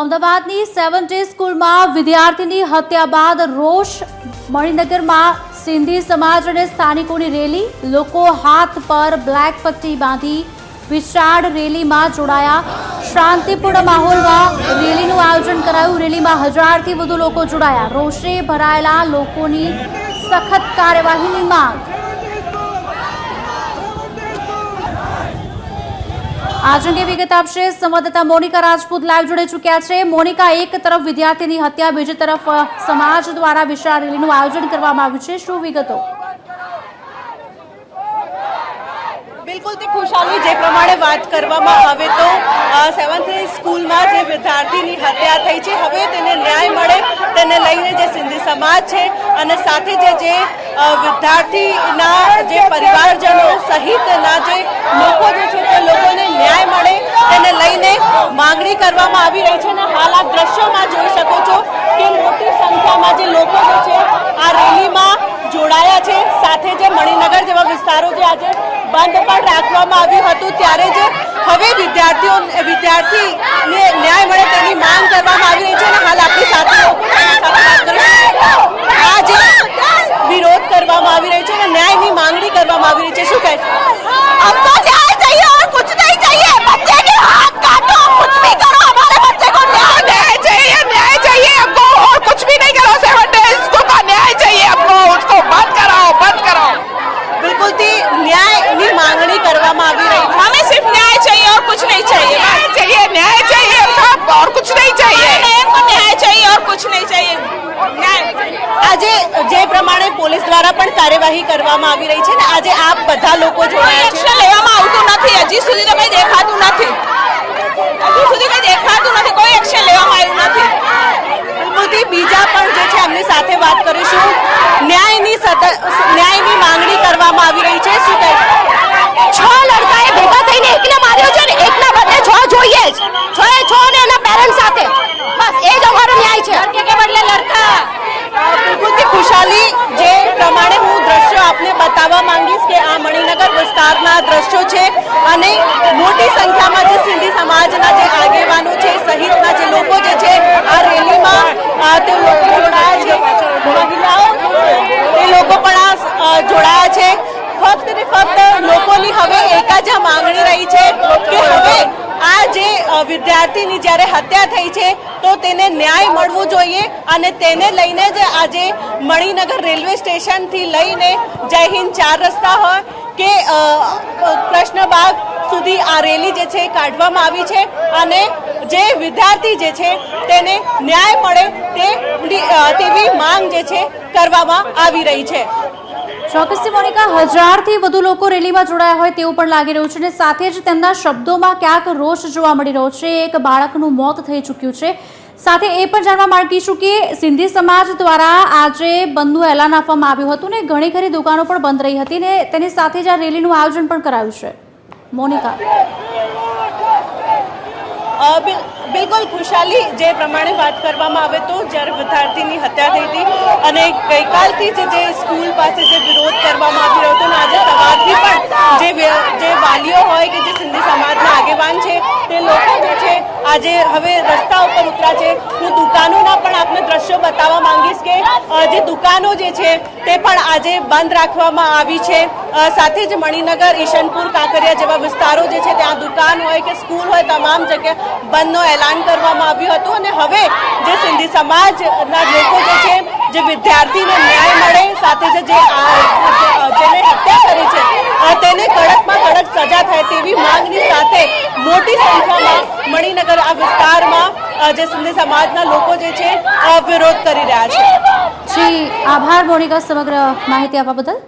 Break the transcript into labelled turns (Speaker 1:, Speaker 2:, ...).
Speaker 1: અમદાવાદની seven day સ્કૂલમાં વિદ્યાર્થીની હત્યા બાદ રોષ મણિનગરમાં સિંધી સમાજ અને સ્થાનિકોની રેલી. લોકો હાથ પર બ્લેક પટ્ટી બાંધી વિશાળ રેલીમાં જોડાયા. શાંતિપૂર્ણ માહોલમાં રેલીનું આયોજન કરાયું. રેલીમાં હજારથી વધુ લોકો જોડાયા. રોષે ભરાયેલા લોકોની સખત કાર્યવાહીની માંગ આજ વિગત આપશે સંવાદદાતા મોનિકા રાજપૂત લાઈવ જોડે ચૂક્યા છે. મોનિકા, એક તરફ વિદ્યાર્થીની હત્યા, બીજી તરફ સમાજ દ્વારા વિશાળ રેલીનું આયોજન કરવામાં આવ્યું છે. શું વિગતો?
Speaker 2: બિલકુલ જે પ્રમાણે વાત કરવામાં આવે તો સેવન્થ સ્કૂલમાં જે વિદ્યાર્થીની હત્યા થઈ છે, હવે તેને ન્યાય મળે. તેને લઈને જે સિંધી સમાજ છે અને સાથે જે જે વિદ્યાર્થીના જે પરિવારજનો સહિતના જે લોકો જે છે, તે લોકોને ન્યાય મળે તેને લઈને માંગણી કરવામાં આવી રહી છે અને હાલ આ દ્રશ્યોમાં જોઈ શકો છો કે મોટી સંખ્યામાં જે લોકો જે છે આ રેલીમાં જોડાયા છે. સાથે જે મણિનગર જેવા વિસ્તારો જે આજે બંધ પણ રાખવામાં આવ્યું હતું, ત્યારે જે હવે વિદ્યાર્થીઓ, વિદ્યાર્થીને ન્યાય મળે તેની માંગ કરવામાં આવી રહી છે અને હાલ આપણી સાથે આ જે વિરોધ કરવામાં આવી રહ્યો છે અને ન્યાયની માંગણી કરવામાં આવી રહી છે. શું
Speaker 3: કહે છે
Speaker 2: બિલકુલથી ન્યાયની માંગણી કરવામાં આવી રહી છે
Speaker 3: हमें सिर्फ न्याय चाहिए और कुछ नहीं चाहिए न्याय चाहिए न्याय चाहिए सब और कुछ नहीं चाहिए हमको न्याय चाहिए और कुछ नहीं चाहिए न्याय
Speaker 2: આજે જે પ્રમાણે પોલીસ દ્વારા પણ કાર્યવાહી કરવામાં આવી રહી છે ને આજે આપ બધા લોકો
Speaker 3: કોઈ
Speaker 2: જોડાયા છે
Speaker 3: એક્શન લેવામાં આવતું નથી હજી સુધી તો કંઈ દેખાતું નથી હજી સુધી કંઈ દેખાતું નથી કોઈ એક્શન લેવામાં આવ્યું નથી
Speaker 2: બિલકુલથી બીજા પણ જે છે એમની સાથે વાત કરીશું ન્યાયની સતત ન્યાયની માંગણી કરવામાં આવી રહી છે. શું કહે?
Speaker 3: છ લડકાએ ભેગા થઈને એકને માર્યો છે ને એકના બદલે છ જોઈએ જ. છ એ છ ને એના પેરેન્ટ સાથે. બસ એ જ અમારો ન્યાય છે. લડકે કે બદલે લડકા?
Speaker 2: બિલકુલથી ખુશાલી જે પ્રમાણે હું દ્રશ્યો આપને બતાવવા માંગીશ કે આ મણિનગર વિસ્તારના દ્રશ્યો છે અને મોટી સંખ્યામાં જે સિંધી સમાજના જે આગેવાનો છે સહિતના જે લોકો જે છે આ રેલીમાં અ, તે લોકો જોડાયા છે મહિલાઓ તે લોકો પણ આ અ, જોડાયા છે ફક્ત લોકોની હવે એક જ માંગણી રહી છે કે હવે આ જે વિદ્યાર્થીની જ્યારે હત્યા થઈ છે, તો તેને ન્યાય મળવો જોઈએ અને તેને લઈને જ આજે મણિનગર રેલવે સ્ટેશનથી લઈને જય હિન્દ ચાર રસ્તા હોય કે કૃષ્ણબાગ સુધી આ રેલી જે છે કાઢવામાં આવી છે અને જે વિદ્યાર્થી જે છે તેને ન્યાય મળે તે તેવી માંગ જે છે કરવામાં આવી રહી છે.
Speaker 1: ચોક્કસથી મોનિકા, હજારથી વધુ લોકો રેલીમાં જોડાયા હોય તેવું પણ લાગી રહ્યું છે અને સાથે જ તેમના શબ્દોમાં ક્યાંક રોષ જોવા મળી રહ્યો છે. એક બાળકનું મોત થઈ ચૂક્યું છે. સાથે એ પણ જાણવા માંગીશું કે સિંધી સમાજ દ્વારા આજે બંધનું એલાન આપવામાં આવ્યું હતું ને ઘણી ખરી દુકાનો પણ બંધ રહી હતી ને તેની સાથે જ આ રેલીનું આયોજન પણ કરાયું છે. મોનિકા.
Speaker 2: બિલકુલ ખુશાલી જે પ્રમાણે વાત કરવામાં આવે તો જ્યારે વિદ્યાર્થીની હત્યા થઈ હતી અને ગઈકાલથી જ જે સ્કૂલ પાસે જે વિરોધ કરવામાં આવી રહ્યો હતો અને આજે સવારથી પણ જે જે વાલીઓ હોય કે જે સિંધી સમાજના આગેવાન છે તે લોકો જે છે આજે હવે રસ્તા ઉપર ઉતર્યા છે. હું દુકાનોના પણ આપને દ્રશ્યો બતાવવા માંગીશ કે જે દુકાનો જે છે, તે પણ આજે બંધ રાખવામાં આવી છે. સાથે જ મણિનગર, ઈશનપુર, કાંકરિયા જેવા વિસ્તારો જે છે, ત્યાં દુકાન હોય કે સ્કૂલ હોય, તમામ જગ્યાએ બંધનો એલાન કરવામાં આવ્યું હતું. અને હવે જે સિંધી સમાજના લોકો જે છે, જે વિદ્યાર્થીને ન્યાય મળે, સાથે જ જે આ- જેને હત્યા કરી છે અ, તેને કડકમાં કડક થાય તેવી માંગની સાથે મોટી સંખ્યામાં મણિનગર આ વિસ્તારમાં જે સિંધી સમાજના લોકો જે છે વિરોધ કરી રહ્યા છે.
Speaker 1: જી, આભાર, મોનિકા, સમગ્ર માહિતી આપવા બદલ.